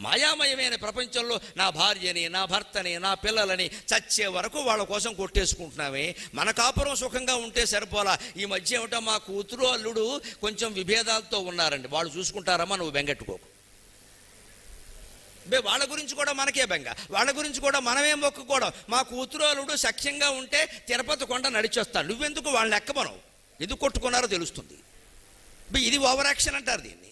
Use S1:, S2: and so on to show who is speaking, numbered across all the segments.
S1: మాయామయమైన ప్రపంచంలో నా భార్యని నా భర్తని నా పిల్లలని చచ్చే వరకు వాళ్ళ కోసం కొట్టేసుకుంటున్నామే మన కాపురం సుఖంగా ఉంటే సరిపోలా. ఈ మధ్య ఏమిటో మా కూతురు అల్లుడు కొంచెం విభేదాలతో ఉన్నారండి. వాళ్ళు చూసుకుంటారమ్మా నువ్వు బెంగెట్టుకోకు బే వాళ్ళ గురించి కూడా మనకే బెంగ. వాళ్ళ గురించి కూడా మనమేం మొక్కుకోవడం. మా కూతురు అల్లుడు సఖ్యంగా ఉంటే తిరుపతి కొండ నడిచొస్తాడు. నువ్వెందుకు వాళ్ళని ఎక్కమనవు? ఎందుకు కొట్టుకున్నారో తెలుస్తుంది. ఇది ఓవర్ యాక్షన్ అంటారు దీన్ని.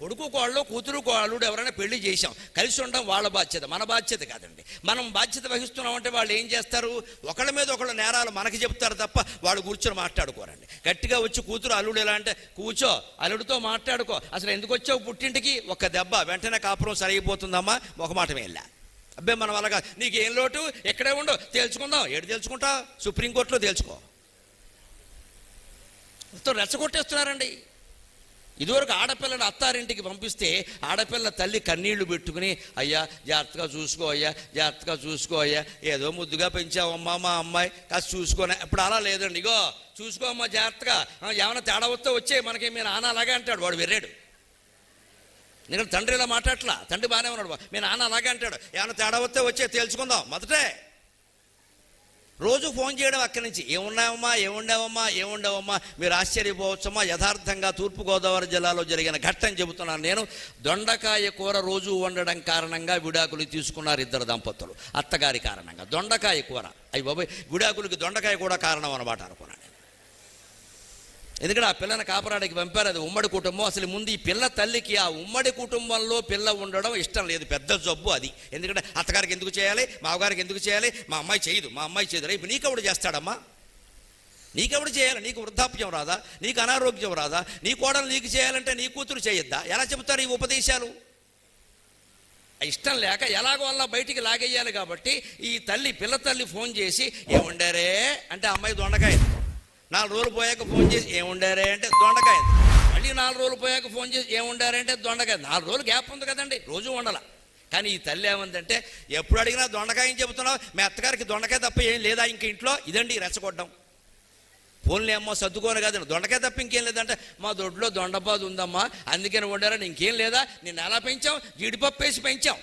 S1: కొడుకు కోళ్ళు కూతురు కోళ్ళు ఎవరైనా పెళ్ళి చేశాం. కలిసి ఉండడం వాళ్ళ బాధ్యత మన బాధ్యత కాదండి. మనం బాధ్యత వహిస్తున్నామంటే వాళ్ళు ఏం చేస్తారు? ఒకళ్ళ మీద ఒకళ్ళ నేరాలు మనకి చెప్తారు తప్ప వాళ్ళు కూర్చొని మాట్లాడుకోరండి. గట్టిగా వచ్చి కూతురు అల్లుడు ఎలా అంటే కూర్చో అల్లుడితో మాట్లాడుకో. అసలు ఎందుకు వచ్చావు పుట్టింటికి? ఒక దెబ్బ వెంటనే కాపురం సరిగిపోతుందమ్మా. ఒక మాట వెళ్ళా అబ్బే మనం వల్ల కాదు. నీకేం లోటు? ఎక్కడే ఉండవు తేల్చుకుందాం. ఏడు తేల్చుకుంటా? సుప్రీంకోర్టులో తేల్చుకో. మొత్తం రెచ్చగొట్టేస్తున్నారండి. ఇదివరకు ఆడపిల్లని అత్తారింటికి పంపిస్తే ఆడపిల్ల తల్లి కన్నీళ్ళు పెట్టుకుని అయ్యా జాగ్రత్తగా చూసుకో అయ్యా జాగ్రత్తగా చూసుకో అయ్యా ఏదో ముద్దుగా పెంచావమ్మా మా అమ్మాయి కాస్త చూసుకొని? ఇప్పుడు అలా లేదండి. ఇగో చూసుకో అమ్మా జాగ్రత్తగా. ఏమైనా తేడా వస్తే వచ్చే మనకి మీ నాన్న అలాగే అంటాడు వాడు వెర్రాడు. నేను తండ్రి ఇలా మాట్లాడట్లా? తండ్రి బాగానే ఉన్నాడు మీ నాన్న అలాగే అంటాడు. ఏమైనా తేడా వస్తే వచ్చే తేల్చుకుందాం. మొదటే. రోజు ఫోన్ చేయడం అక్కడి నుంచి. ఏమున్నావమ్మా ఏముండవమ్మా ఏముండవమ్మా మీరు ఆశ్చర్యపోవచ్చమ్మా యథార్థంగా తూర్పుగోదావరి జిల్లాలో జరిగిన ఘట్టం చెబుతున్నాను. నేను దొండకాయ కూర రోజు వండడం కారణంగా విడాకులు తీసుకున్నారు ఇద్దరు దంపతులు. అత్తగారి కారణంగా. దొండకాయ కూర. అయ్యి బాబాయ్ విడాకులకి దొండకాయ కూడా కారణం అనమాట అనుకున్నాను. ఎందుకంటే ఆ పిల్లని కాపరాడికి పంపారు అది ఉమ్మడి కుటుంబం. అసలు ముందు ఈ పిల్ల తల్లికి ఆ ఉమ్మడి కుటుంబంలో పిల్ల ఉండడం ఇష్టం లేదు. పెద్ద జబ్బు అది. ఎందుకంటే అత్తగారికి ఎందుకు చేయాలి? మావగారికి ఎందుకు చేయాలి? మా అమ్మాయి చేయదు. మా అమ్మాయి చేయదు. రేపు నీకెవడు చేస్తాడమ్మా? నీకెవడు చేయాలి? నీకు వృద్ధాప్యం రాదా? నీకు అనారోగ్యం రాదా? నీ కోడలు నీకు చేయాలంటే నీ కూతురు చేయొద్దా? ఎలా చెబుతారు ఈ ఉపదేశాలు? ఇష్టం లేక ఎలాగో అలా బయటికి లాగేయాలి కాబట్టి ఈ తల్లి పిల్ల తల్లి ఫోన్ చేసి ఏముండారే? అంటే అమ్మాయి దొండకాయ. నాలుగు రోజులు పోయాక ఫోన్ చేసి ఏముండారే అంటే దొండకాయ. మళ్ళీ నాలుగు రోజులు పోయాక ఫోన్ చేసి ఏముండారే అంటే దొండకాయ. నాలుగు రోజులు గ్యాప్ ఉంది కదండి రోజు వండాల కానీ ఈ తల్లి ఏముందంటే ఎప్పుడు అడిగినా దొండకాయని చెబుతున్నావు మీ అత్తగారికి దొండకాయ తప్ప ఏం లేదా ఇంక ఇంట్లో? ఇదండి రెచ్చగొట్టడం. ఫోన్లే అమ్మో సర్దుకోను కాదండి. దొండకాయ తప్ప ఇంకేం లేదంటే మా దొడ్లో దొండపాదు ఉందమ్మా అందుకని వండారని ఇంకేం లేదా? నేను ఎలా పెంచాం? జీడిపప్పు వేసి పెంచాం.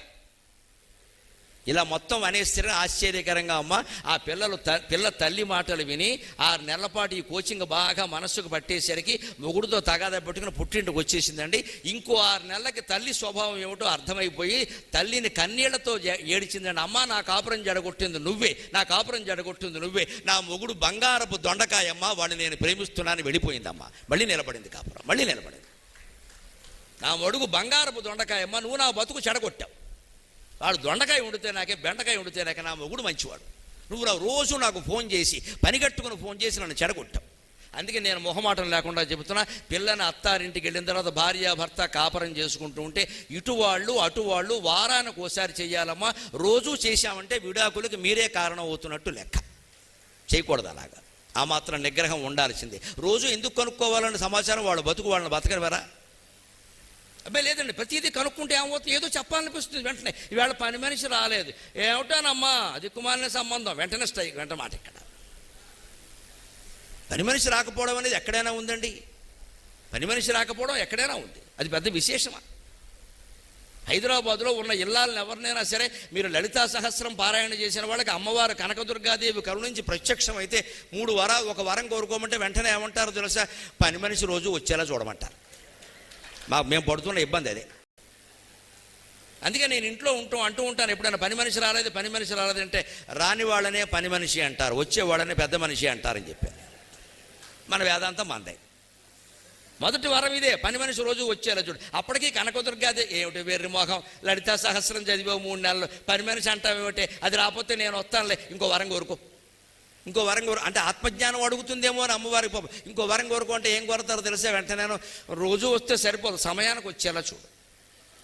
S1: ఇలా మొత్తం అనేసరికి ఆశ్చర్యకరంగా అమ్మ ఆ పిల్లలు త పిల్ల తల్లి మాటలు విని ఆరు నెలల పాటు ఈ కోచింగ్ బాగా మనస్సుకు పట్టేసరికి మొగుడుతో తగాదా పెట్టుకుని పుట్టింటికి వచ్చేసిందండి. ఇంకో ఆరు నెలలకి తల్లి స్వభావం ఏమిటో అర్థమైపోయి తల్లిని కన్నీళ్ళతో ఏడిచిందండి. అమ్మ నా కాపురం జడగొట్టింది నువ్వే నా కాపురం జడగొట్టింది నువ్వే నా మొగుడు బంగారపు దొండకాయమ్మ వాడిని నేను ప్రేమిస్తున్నాను వెళ్ళిపోయిందమ్మ. మళ్ళీ నిలబడింది కాపురం మళ్ళీ నిలబడింది. నా మొడుగు బంగారపు దొండకాయమ్మ నువ్వు నా బతుకు చెడగొట్టావు. వాడు దొండకాయ వండితే నాకే బెండకాయ వండితే నాకే నా మొగుడు మంచివాడు. నువ్వు రోజు నాకు ఫోన్ చేసి పని కట్టుకుని ఫోన్ చేసి నన్ను చెడగొట్టావు. అందుకే నేను మొహమాటం లేకుండా చెబుతున్నా పిల్లని అత్తారింటికి వెళ్ళిన తర్వాత భార్య భర్త కాపరం చేసుకుంటూ ఉంటే ఇటు వాళ్ళు అటు వాళ్ళు వారానికి ఒకసారి చేయాలమ్మా రోజు చేశామంటే విడాకులకి మీరే కారణం అవుతున్నట్టు లెక్క. చేయకూడదు అలాగా. ఆ మాత్రం నిగ్రహం ఉండాల్సిందే. రోజు ఎందుకు కనుక్కోవాలన్న సమాచారం వాళ్ళు బతుకు వాళ్ళని బతకనివరా అబ్బాయి లేదండి ప్రతిదీ కనుక్కుంటే ఏమవుతుంది? ఏదో చెప్పాలనిపిస్తుంది వెంటనే. ఈవేళ పని మనిషి రాలేదు. ఏమిటానమ్మా అది కుమారుని సంబంధం. వెంటనే స్టై వెంట మాట ఇక్కడ. పని మనిషి రాకపోవడం అనేది ఎక్కడైనా ఉందండి. పని మనిషి రాకపోవడం ఎక్కడైనా ఉంది. అది పెద్ద విశేషమా? హైదరాబాద్లో ఉన్న ఇల్లాలను ఎవరినైనా సరే మీరు లలితా సహస్రం పారాయణ చేసిన వాళ్ళకి అమ్మవారు కనకదుర్గాదేవి కరుణించి ప్రత్యక్షం అయితే మూడు వారాలు ఒక వరం కోరుకోమంటే వెంటనే ఏమంటారు తెలుసా? పని మనిషి రోజు వచ్చేలా చూడమంటారు. మా మేము పడుతున్న ఇబ్బంది అదే. అందుకే నేను ఇంట్లో ఉంటూ అంటూ ఉంటాను ఎప్పుడైనా పని మనిషి రాలేదు పని మనిషి రాలేదంటే రాని వాళ్ళనే పని మనిషి అంటారు వచ్చే వాళ్ళనే పెద్ద మనిషి అంటారని చెప్పాను. మన వేదాంతం మందే మొదటి వరం ఇదే పని మనిషి రోజు వచ్చేలా చూడు. అప్పటికీ కనకదుర్గాది ఏమిటి వేర్రి మోహం లలితా సహస్రం చదివావు మూడు నెలలు. పని మనిషి అంటావేమిటి? అది రాకపోతే నేను వస్తానులే ఇంకో వరం కోరుకో. ఇంకో వరం కోరు అంటే ఆత్మజ్ఞానం అడుగుతుందేమో అని అమ్మవారికి పాపం. ఇంకో వరం కోరుకో అంటే ఏం కోరుతారో తెలిసే? వెంటనే నేను రోజు వస్తే సరిపోదు. సమయానికి వచ్చేలా చూడు.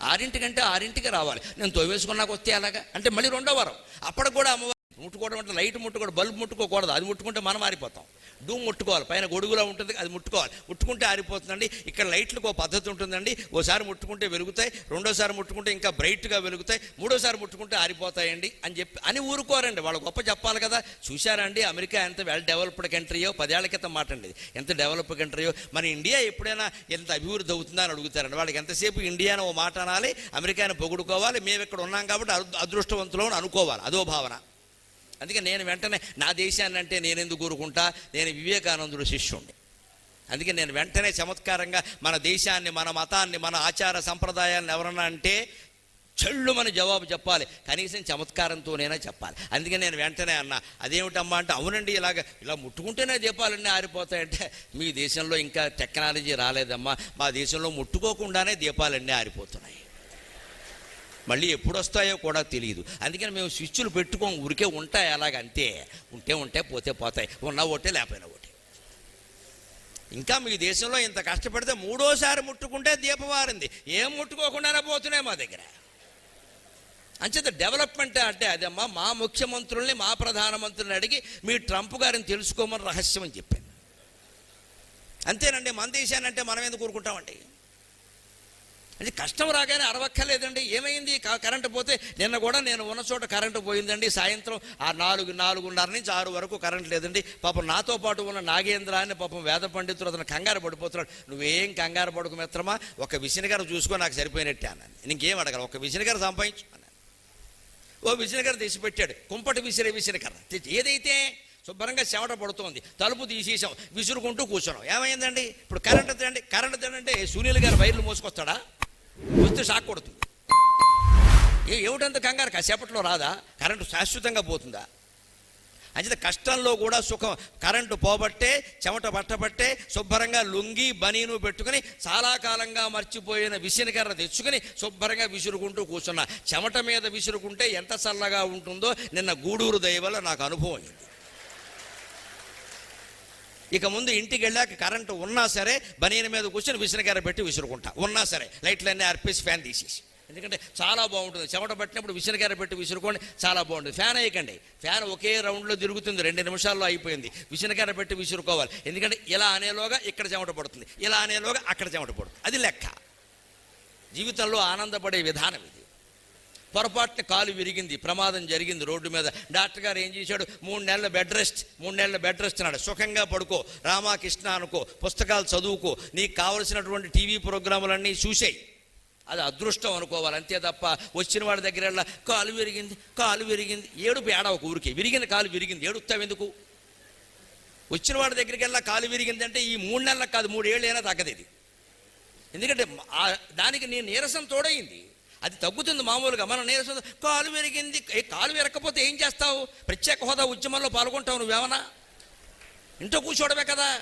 S1: ఆరింటికంటే ఆరింటికి రావాలి. నేను తోవేసుకున్నాక వస్తే అలాగా అంటే మళ్ళీ రెండో వారం. అప్పటికి కూడా అమ్మవారు ముట్టుకోవడం అంటే లైట్ ముట్టుకోవడం బల్బ్ ముట్టుకోకూడదు. అది ముట్టుకుంటే మనం ఆరిపోతాం. డూమ్ ముట్టుకోవాలి. పైన గొడుగులో ఉంటుంది అది ముట్టుకోవాలి. ముట్టుకుంటే ఆరిపోతుందండి. ఇక్కడ లైట్లకు ఒక పద్ధతి ఉంటుందండి. ఓసారి ముట్టుకుంటే వెలుగుతాయి రెండోసారి ముట్టుకుంటే ఇంకా బ్రైట్గా వెలుగుతాయి మూడోసారి ముట్టుకుంటే ఆరిపోతాయండి అని చెప్పి అని ఊరుకోరండి. వాళ్ళు గొప్ప చెప్పాలి కదా. చూశారా అండి? అమెరికా ఎంత వెల్ డెవలప్డ్ కంట్రీయో? పదేళ్ళ క్రితం మాట అండి ఎంత డెవలప్డ్ కంట్రీయో? మన ఇండియా ఎప్పుడైనా ఎంత అభివృద్ధి అవుతుందా అని అడుగుతారండి. వాళ్ళకి ఎంతసేపు ఇండియాను ఓ మాట అనాలి అమెరికాను పొగుడుకోవాలి మేము ఇక్కడ ఉన్నాం కాబట్టి అదృష్టవంతులు అనుకోవాలి. అదో భావన. అందుకే నేను వెంటనే నా దేశాన్ని అంటే నేను ఎందుకు నేను వివేకానందుడు శిష్యుణ్ణి. అందుకే నేను వెంటనే చమత్కారంగా మన దేశాన్ని మన మతాన్ని మన ఆచార సంప్రదాయాన్ని ఎవరన్నా అంటే చెళ్ళు మన జవాబు చెప్పాలి. కనీసం చమత్కారంతోనైనా చెప్పాలి. అందుకే నేను వెంటనే అన్నా అదేమిటమ్మా? అంటే అవునండి ఇలాగ ఇలా ముట్టుకుంటేనే దీపాలన్నీ ఆరిపోతాయంటే మీ దేశంలో ఇంకా టెక్నాలజీ రాలేదమ్మా. మా దేశంలో ముట్టుకోకుండానే దీపాలన్నీ ఆరిపోతున్నాయి. మళ్ళీ ఎప్పుడు వస్తాయో కూడా తెలియదు. అందుకని మేము స్విచ్లు పెట్టుకోం ఊరికే ఉంటాయి అలాగ అంతే. ఉంటే ఉంటే పోతే పోతాయి. ఉన్న ఒకటే లేకపోయినా ఒకటి. ఇంకా మీ దేశంలో ఇంత కష్టపడితే మూడోసారి ముట్టుకుంటే దీపవారింది ఏం ముట్టుకోకుండానే పోతున్నాయి మా దగ్గర. అంచేత డెవలప్మెంట్ అంటే అదేమ్మా మా ముఖ్యమంత్రుల్ని మా ప్రధానమంత్రుల్ని అడిగి మీ ట్రంప్ గారిని తెలుసుకోమని రహస్యం అని చెప్పాను. అంతేనండి మన దేశాన్ని అంటే మనం ఎందుకు కూరుకుంటామండి అంటే కష్టం రాగానే అరవక్కర్లేదండి. ఏమైంది? కరెంటు పోతే నిన్న కూడా నేను ఉన్న చోట కరెంటు పోయిందండి. సాయంత్రం ఆ నాలుగు నాలుగున్నర నుంచి ఆరు వరకు కరెంట్ లేదండి. పాపం నాతో పాటు ఉన్న నాగేంద్ర అని పాపం వేద పండితుడు అతను కంగారు పడిపోతున్నాడు. నువ్వేం కంగారు పడుకు మిత్రమా ఒక విసినగారు చూసుకో నాకు సరిపోయినట్టే అన్నాను. ఇంకేం అడగల? ఒక విసినగారు సంపాదించు అన్నాను. ఓ విసినగారు తెచ్చిపెట్టాడు కుంపటి విసిరే విసినకర ఏదైతే శుభ్రంగా చెమట పడుతోంది తలుపు తీసేసాం విసురుకుంటూ కూర్చున్నాం. ఏమైందండి? ఇప్పుడు కరెంట్ తినండి కరెంట్ తినంటే సునీల్ గారు వైర్లు మోసుకొస్తాడా? వస్తే షాక్ కొడుతుంది ఏ ఏమిటంత కంగారు? కాసేపట్లో రాదా? కరెంటు శాశ్వతంగా పోతుందా? అంచేత కష్టంలో కూడా సుఖం. కరెంటు పోబట్టే చెమట పట్టబట్టే శుభ్రంగా లుంగి బనీను పెట్టుకుని చాలా కాలంగా మర్చిపోయిన విసినకర్ర తెచ్చుకుని శుభ్రంగా విసురుకుంటూ కూర్చున్నా. చెమట మీద విసురుకుంటే ఎంత చల్లగా ఉంటుందో నిన్న గూడూరు దయవల్ల నాకు అనుభవం అయింది. ఇక ముందు ఇంటికి వెళ్ళాక కరెంటు ఉన్నా సరే బనీన మీద కూర్చొని విసినకర్ర పెట్టి విసురుకుంటా. ఉన్నా సరే లైట్లన్నీ అర్పేసి ఫ్యాన్ తీసేసి. ఎందుకంటే చాలా బాగుంటుంది. చెమట పట్టినప్పుడు విసినకర్ర పెట్టి విసురుకోండి చాలా బాగుంటుంది. ఫ్యాన్ వేయకండి. ఫ్యాన్ ఒకే రౌండ్లో తిరుగుతుంది. రెండు నిమిషాల్లో అయిపోయింది. విసినకర్ర పెట్టి విసురుకోవాలి. ఎందుకంటే ఇలా అనేలోగా ఇక్కడ చెమట పడుతుంది. ఇలా అనేలోగా అక్కడ చెమట పడుతుంది. అది లెక్క. జీవితంలో ఆనందపడే విధానం ఇది. పొరపాటున కాలు విరిగింది ప్రమాదం జరిగింది రోడ్డు మీద. డాక్టర్ గారు ఏం చేశాడు? మూడు నెలల బెడ్ రెస్ట్ మూడు నెలల బెడ్ రెస్ట్ అన్నాడు. సుఖంగా పడుకో రామాకృష్ణ అనుకో పుస్తకాలు చదువుకో నీకు కావలసినటువంటి టీవీ ప్రోగ్రాములన్నీ చూసేయి. అది అదృష్టం అనుకోవాలి అంతే తప్ప వచ్చిన వాడి దగ్గర కాలు విరిగింది కాలు విరిగింది. ఏడుపు ఏడవకు ఊరికి. విరిగిన కాలు విరిగింది. ఏడుస్తావు ఎందుకు? వచ్చిన వాడి దగ్గరికి వెళ్ళా కాలు విరిగింది అంటే ఈ మూడు నెలలకు కాదు మూడేళ్ళైనా తగ్గదు ఇది. ఎందుకంటే దానికి నీ నీరసం తోడైంది అది తగ్గుతుంది మామూలుగా. మనం నీరసం కాలు విరిగింది. కాలు విరకపోతే ఏం చేస్తావు? ప్రత్యేక హోదా ఉద్యమంలో పాల్గొంటావు నువ్వేమన్నా ఇంట్లో కూర్చోడమే కదా.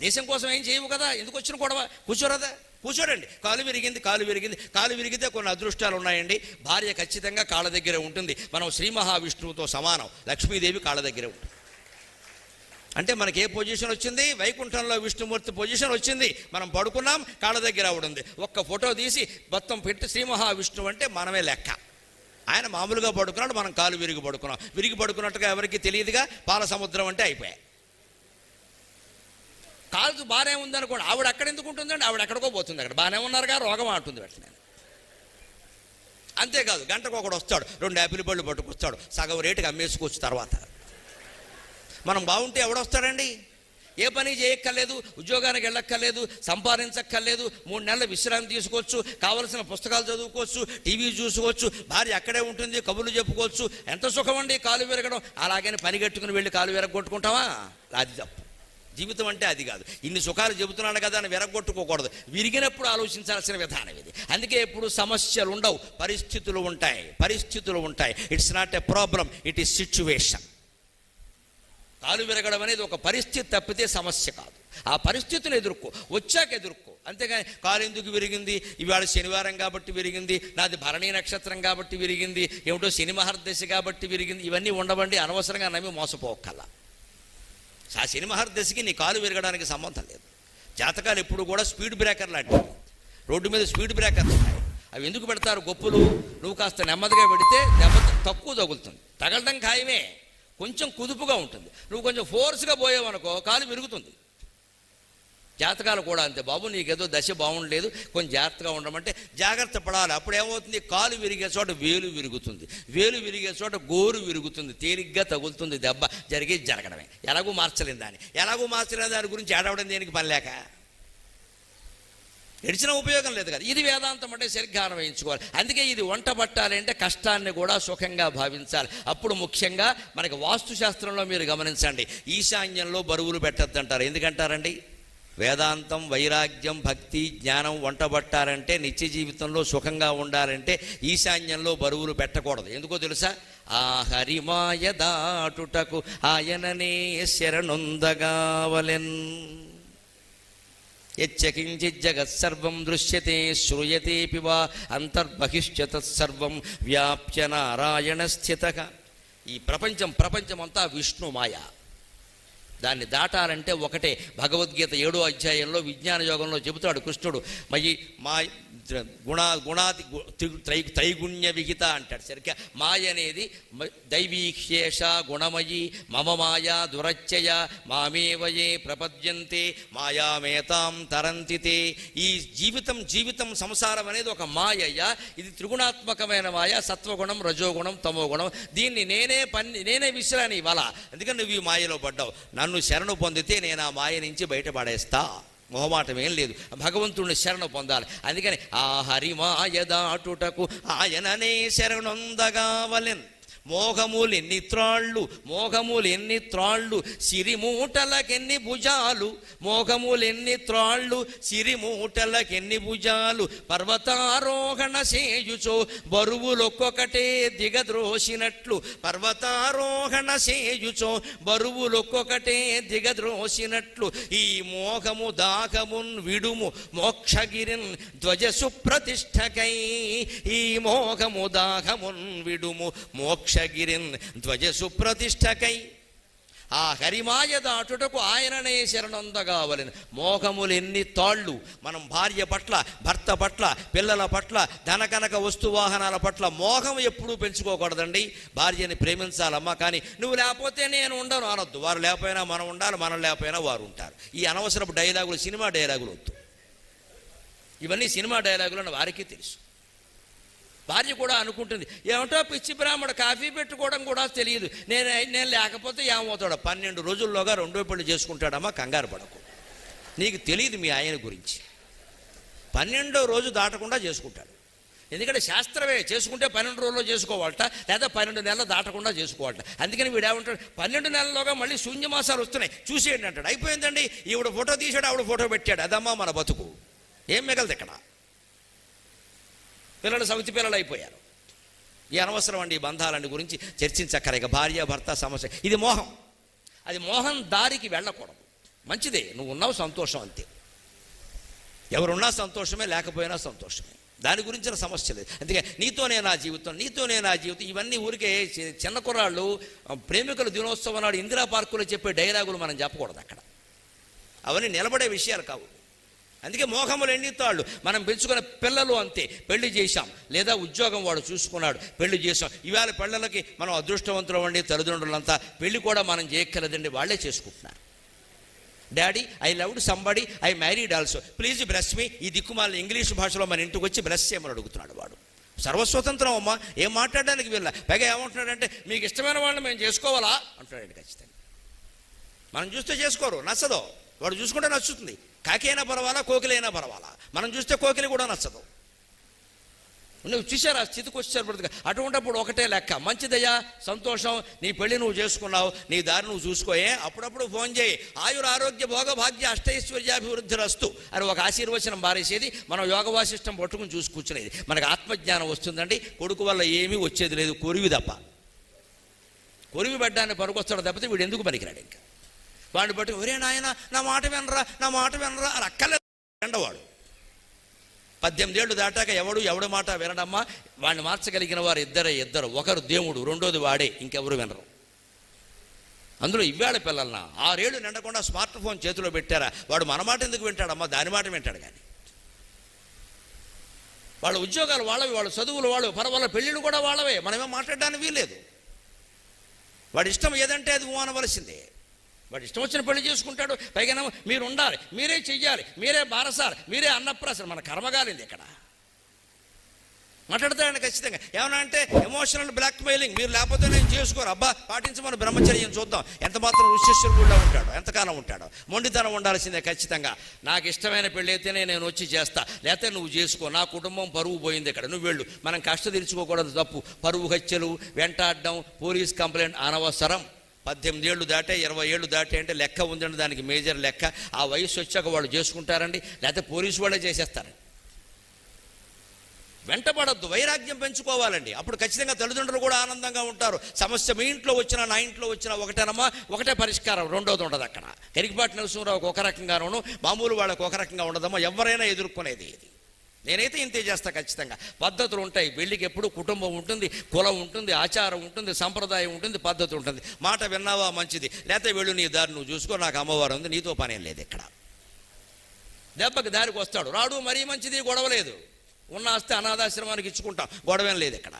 S1: దేశం కోసం ఏం చేయవు కదా? ఎందుకు వచ్చిన గొడవ? కూర్చోరదా? కూర్చోడండి కాలు విరిగింది కాలు విరిగింది. కాలు విరిగితే కొన్ని అదృష్టాలు ఉన్నాయండి. భార్య ఖచ్చితంగా కాళ్ళ దగ్గరే ఉంటుంది. మనం శ్రీ మహావిష్ణువుతో సమానం. లక్ష్మీదేవి కాళ్ళ దగ్గరే ఉంటుంది. అంటే మనకి ఏ పొజిషన్ వచ్చింది? వైకుంఠంలో విష్ణుమూర్తి పొజిషన్ వచ్చింది. మనం పడుకున్నాం కాళ్ళ దగ్గర ఆవిడ ఉంది ఒక్క ఫోటో తీసి మొత్తం పెట్టి శ్రీ మహావిష్ణువు అంటే మనమే లెక్క. ఆయన మామూలుగా పడుకున్నాడు మనం కాలు విరిగి పడుకున్నాం. విరిగి పడుకున్నట్టుగా ఎవరికి తెలియదుగా? పాల సముద్రం అంటే అయిపోయాయి కాలు బాగానే ఉందనుకోండి ఆవిడ అక్కడ ఎందుకు ఉంటుందండి? ఆవిడ ఎక్కడికో పోతుంది అక్కడ. బాగానే ఉన్నారుగా రోగం అంటుంది వెంటనే. అంతేకాదు గంటకు ఒకడు వస్తాడు రెండు యాపిల్ పళ్ళు పట్టుకొస్తాడు సగం రేటుకి అమ్మేసుకోవచ్చు తర్వాత. మనం బాగుంటే ఎవడొస్తాడండి? ఏ పని చేయక్కర్లేదు ఉద్యోగానికి వెళ్ళక్కర్లేదు సంపాదించక్కర్లేదు మూడు నెలల విశ్రాంతి తీసుకోవచ్చు కావలసిన పుస్తకాలు చదువుకోవచ్చు టీవీ చూసుకోవచ్చు భార్య అక్కడే ఉంటుంది కబుర్లు చెప్పుకోవచ్చు ఎంత సుఖం అండి కాలు విరగడం. అలాగని పని కట్టుకుని వెళ్ళి కాలు విరగొట్టుకుంటావా? అది తప్పు. జీవితం అంటే అది కాదు. ఇన్ని సుఖాలు చెబుతున్నాను కదా అని విరగొట్టుకోకూడదు. విరిగినప్పుడు ఆలోచించాల్సిన విధానం ఇది. అందుకే ఎప్పుడు సమస్యలు ఉండవు పరిస్థితులు ఉంటాయి పరిస్థితులు ఉంటాయి. It's not a problem it is situation కాలు విరగడం అనేది ఒక పరిస్థితి తప్పితే సమస్య కాదు. ఆ పరిస్థితులు ఎదుర్కో వచ్చాక ఎదుర్కో. అంతేగాని కాలు ఎందుకు విరిగింది? ఇవాళ శనివారం కాబట్టి విరిగింది నాది భరణీ నక్షత్రం కాబట్టి విరిగింది ఏమిటో శని మహర్దశ కాబట్టి విరిగింది ఇవన్నీ ఉండవండి అనవసరంగా నమ్మి మోసపోకల్లా ఆ శని మహర్దశకి నీ కాలు విరగడానికి సంబంధం లేదు. జాతకాలు ఎప్పుడు కూడా స్పీడ్ బ్రేకర్ లాంటివి. రోడ్డు మీద స్పీడ్ బ్రేకర్లు ఉన్నాయి. అవి ఎందుకు పెడతారు గొప్పులు? నువ్వు కాస్త నెమ్మదిగా పెడితే దెబ్బ తక్కువ తగులుతుంది. తగలడం ఖాయమే. కొంచెం కుదుపుగా ఉంటుంది. నువ్వు కొంచెం ఫోర్స్గా పోయావనుకో కాలు విరుగుతుంది. జాతకాలు కూడా అంతే. బాబు నీకేదో దశ బాగుండలేదు. కొంచెం జాగ్రత్తగా ఉండమంటే జాగ్రత్త పడాలి. అప్పుడు ఏమవుతుంది? కాలు విరిగే చోట వేలు విరుగుతుంది. వేలు విరిగే చోట గోరు విరుగుతుంది. తేలిగ్గా తగులుతుంది దెబ్బ. జరిగేది జరగడమే. ఎలాగూ మార్చలేని దాన్ని. ఎలాగూ మార్చలేని దాని గురించి ఏడవడం దేనికి పని లేక? ఎడిచిన ఉపయోగం లేదు కదా. ఇది వేదాంతం అంటే సరిగ్గా అన్వయించుకోవాలి. అందుకే ఇది వంట పట్టాలి అంటే కష్టాన్ని కూడా సుఖంగా భావించాలి. అప్పుడు ముఖ్యంగా మనకి వాస్తుశాస్త్రంలో మీరు గమనించండి. ఈశాన్యంలో బరువులు పెట్టద్దంటారు. ఎందుకంటారండి? వేదాంతం వైరాగ్యం భక్తి జ్ఞానం వంటపట్టాలంటే నిత్య జీవితంలో సుఖంగా ఉండాలంటే ఈశాన్యంలో బరువులు పెట్టకూడదు. ఎందుకో తెలుసా? ఆ హరిమాయ దాటుటకు ఆయననే శరణుందగావలెన్. యచ్చకించిజ్జగత్సర్వం దృశ్యతే శ్రూయతేపి వా అంతర్బహిష్య తత్సర్వం వ్యాప్య నారాయణ స్థిత ఈ ప్రపంచం ప్రపంచమంతా విష్ణుమాయ దాన్ని దాటాలంటే ఒకటే. భగవద్గీత ఏడో అధ్యాయంలో విజ్ఞాన యోగంలో చెబుతాడు కృష్ణుడు. మయి మా గుణ గుణాది గు- త్రై త్రైగుణ్య విహిత అంటాడు. సరిగ్గా మాయ అనేది దైవీక్షేష గుణమయి మమ మాయా దురచ్చయ మామేవయే ప్రపద్యంతే మాయామేతాం తరంతితే. ఈ జీవితం జీవితం సంసారం అనేది ఒక మాయయ్య. ఇది త్రిగుణాత్మకమైన మాయ సత్వగుణం రజోగుణం తమోగుణం. దీన్ని నేనే పని నేనే విసిరాని ఇవాళ. అందుకని నువ్వు ఈ మాయలో పడ్డావు. నన్ను శరణు పొందితే నేను ఆ మాయ నుంచి బయటపడేస్తా. మొహమాటం ఏం లేదు. భగవంతుడిని శరణు పొందాలి. అందుకని ఆ హరిమాయ దాటుటకు ఆయననే శరణొందగావలెన్. మోహములు ఎన్ని త్రాళ్ళు మోహములు ఎన్ని త్రాళ్ళు సిరిమూటలకెన్ని భుజాలు మోహములు ఎన్ని త్రాళ్ళు సిరిమూటలకెన్ని భుజాలు పర్వతారోహణ సేయుచో బరువులొక్కొక్కటే దిగద్రోసినట్లు పర్వతారోహణ సేయుచో బరువులొక్కొక్కటే దిగద్రోసినట్లు ఈ మోహము దాహమున్ విడుము మోక్షగిరిన్ ధ్వజ సుప్రతిష్టకై ఈ మోహము దాహమున్ విడుము మోక్ష శగిరిన్ ధ్వజ సుప్రతిష్టకై ఆ హరిమాయ దాటుటకు ఆయననే శరణొందగావలెను. మోహములు ఎన్ని తాళ్ళు మనం భార్య పట్ల భర్త పట్ల పిల్లల పట్ల ధనకనక వస్తు వాహనాల పట్ల మోహం ఎప్పుడూ పెంచుకోకూడదండి. భార్యని ప్రేమించాలమ్మా కానీ నువ్వు లేకపోతే నేను ఉండను అనొద్దు. వారు లేకపోయినా మనం ఉండాలి మనం లేకపోయినా వారు ఉంటారు. ఈ అనవసరపు డైలాగులు సినిమా డైలాగులు వద్దు. ఇవన్నీ సినిమా డైలాగులు అని వారికి తెలుసు. భార్య కూడా అనుకుంటుంది ఏమంటో పిచ్చి బ్రాహ్మడు కాఫీ పెట్టుకోవడం కూడా తెలియదు. నేను నేను లేకపోతే ఏమవుతాడు? పన్నెండు రోజుల్లోగా రెండో పెళ్ళి చేసుకుంటాడమ్మా కంగారు పడకు. నీకు తెలియదు మీ ఆయన గురించి. పన్నెండో రోజు దాటకుండా చేసుకుంటాడు. ఎందుకంటే శాస్త్రమే చేసుకుంటే పన్నెండు రోజుల్లో చేసుకోవాలట లేదా పన్నెండు నెలలు దాటకుండా చేసుకోవాలట. అందుకని వీడు ఏమంటాడు పన్నెండు నెలల్లోగా మళ్ళీ శూన్యమాసాలు వస్తున్నాయి. చూసేయండి అంటాడు. అయిపోయిందండి. ఈవిడ ఫోటో తీసాడు ఆవిడ ఫోటో పెట్టాడు. అదమ్మా మన బతుకు. ఏం మిగలదు ఇక్కడ. పిల్లలు సమితి పిల్లలు అయిపోయారు. ఈ అనవసరం అండి ఈ బంధాలని గురించి చర్చించక్కర. ఇక భార్య భర్త సమస్య. ఇది మోహం. అది మోహం దారికి వెళ్ళకూడదు. మంచిదే. నువ్వు ఉన్నావు సంతోషం అంతే. ఎవరున్నా సంతోషమే లేకపోయినా సంతోషమే. దాని గురించిన సమస్య లేదు. అందుకే నీతోనే నా జీవితం నీతోనే నా జీవితం. ఇవన్నీ ఊరికే చిన్న కుర్రాళ్ళు ప్రేమికుల దినోత్సవం నాడు ఇందిరా పార్కులో చెప్పే డైలాగులు మనం చెప్పకూడదు అక్కడ. అవన్నీ నిలబడే విషయాలు కావు. అందుకే మోహములు ఎన్నితాళ్ళు మనం పెంచుకున్న పిల్లలు అంతే. పెళ్ళి చేశాం. లేదా ఉద్యోగం వాడు చూసుకున్నాడు. పెళ్ళి చేశాం. ఇవాళ పిల్లలకి మనం అదృష్టవంతులు అండి తల్లిదండ్రులంతా. పెళ్ళి కూడా మనం చేయక్కర్లేదండి. వాళ్ళే చేసుకుంటున్నారు. Daddy I loved somebody I married also. Please brush me. ఈ దిక్కుమాల ఇంగ్లీష్ భాషలో మన ఇంటికి వచ్చి బ్రష్ చేయమని అడుగుతున్నాడు వాడు. సర్వస్వతంత్రం అమ్మా. ఏం మాట్లాడడానికి వీళ్ళ? పైగా ఏమంటున్నాడంటే మీకు ఇష్టమైన వాళ్ళని మేము చేసుకోవాలా? అంటున్నాడు ఖచ్చితంగా. మనం చూస్తే చేసుకోరు. నచ్చదు. వాడు చూసుకుంటే నచ్చుతుంది. కాకి అయినా పర్వాలా కోకిలైనా పర్వాలా. మనం చూస్తే కోకిలి కూడా నచ్చదు. నువ్వు చూసారా స్థితికి వచ్చేసరికి అటువంటిప్పుడు ఒకటే లెక్క. మంచిదయ్యా సంతోషం నీ పెళ్ళి నువ్వు చేసుకున్నావు నీ దారి నువ్వు చూసుకోయే అప్పుడప్పుడు ఫోన్ చేయి. ఆయుర ఆరోగ్య భోగ భాగ్య అష్టైశ్వర్యాభివృద్ధి రస్తు అని ఒక ఆశీర్వచనం బారేసేది మనం యోగ వాసిష్టం పట్టుకుని చూసి కూర్చునేది. మనకు ఆత్మజ్ఞానం వస్తుందండి కొడుకు వల్ల ఏమీ వచ్చేది లేదు కొరివి తప్ప. కొరివి పడ్డాన్ని పరుకొస్తాడు తప్పితే వీడు ఎందుకు పనికిరాడు ఇంకా? వాడిని బట్టి ఒరే నాయన నా మాట వినరా నా మాట వినరా అని అక్కర్లేదు. ఎండవాడు పద్దెనిమిది ఏళ్ళు దాటాక ఎవడు ఎవడు మాట వినడమ్మా? వాడిని మార్చగలిగిన వారు ఇద్దరే ఇద్దరు. ఒకరు దేవుడు రెండోది వాడే ఇంకెవరు వినరు. అందులో ఇవాళ పిల్లల్ని? ఆరేళ్ళు నిండకుండా స్మార్ట్ ఫోన్ చేతిలో పెట్టారా? వాడు మన మాట ఎందుకు వింటాడమ్మా? దాని మాట వింటాడు కానీ. వాళ్ళ ఉద్యోగాలు వాళ్ళవి వాళ్ళ చదువులు వాళ్ళు పర్వాల పెళ్ళిళ్ళు కూడా వాళ్ళవే. మనమేం మాట్లాడడానికి వీల్లేదు. వాడి ఇష్టం ఏదంటే అది ఊ అనవలసిందే వాడు ఇష్టం వచ్చిన పెళ్ళి చేసుకుంటాడు. పైగా మీరు ఉండాలి మీరే చెయ్యాలి మీరే బారసాలి మీరే అన్నప్రాసన. మన కర్మగాలింది ఇక్కడ. మాట్లాడతాడండి ఖచ్చితంగా ఏమన్నా అంటే ఎమోషనల్ బ్లాక్మెయిలింగ్ మీరు లేకపోతే నేను చేసుకోరు. అబ్బా పాటించమని బ్రహ్మచర్యం చూద్దాం. ఎంత మాత్రం ఋష్యశ్వరుడుగా ఉంటాడు ఎంతకాలం ఉంటాడు. మొండితనం ఉండాల్సిందే ఖచ్చితంగా. నాకు ఇష్టమైన పెళ్ళి అయితేనే నేను వచ్చి చేస్తా. లేకపోతే నువ్వు చేసుకో నా కుటుంబం పరువు పోయింది ఇక్కడ. నువ్వు వెళ్ళు. మనం కష్ట తీర్చుకోకూడదు తప్పు. పరువు హత్యలు వెంటాడడం పోలీస్ కంప్లైంట్ అనవసరం. పద్దెనిమిది ఏళ్ళు దాటే ఇరవై ఏళ్ళు దాటే అంటే లెక్క ఉందండి దానికి మేజర్ లెక్క. ఆ వయసు వచ్చాక వాళ్ళు చేసుకుంటారండి లేకపోతే పోలీసు వాళ్ళే చేసేస్తారు. వెంటబడద్దు వైరాగ్యం పెంచుకోవాలండి. అప్పుడు ఖచ్చితంగా తల్లిదండ్రులు కూడా ఆనందంగా ఉంటారు. సమస్య మీ ఇంట్లో వచ్చినా నా ఇంట్లో వచ్చినా ఒకటేనమ్మా ఒకటే పరిష్కారం రెండోది ఉండదు అక్కడ. కరికిపాటి నరసింహరావుకి ఒక రకంగానూ మామూలు వాళ్ళకి ఒక రకంగా ఉండదమ్మా ఎవరైనా ఎదుర్కొనేది ఇది నేనైతే ఇంతే చేస్తా ఖచ్చితంగా. పద్ధతులు ఉంటాయి. పెళ్ళికి ఎప్పుడు కుటుంబం ఉంటుంది కులం ఉంటుంది ఆచారం ఉంటుంది సంప్రదాయం ఉంటుంది పద్ధతి ఉంటుంది. మాట విన్నావా మంచిది. లేకపోతే వెళ్ళు నీ దారి నువ్వు చూసుకో నాకు అమ్మవారు ఉంది నీతో పనేం లేదు ఇక్కడ. దెబ్బకి దారికి వస్తాడు. రాడు మరీ మంచిది గొడవ లేదు. ఉన్న ఆస్తి అనాథాశ్రమానికి ఇచ్చుకుంటాం గొడవేం లేదు ఇక్కడ.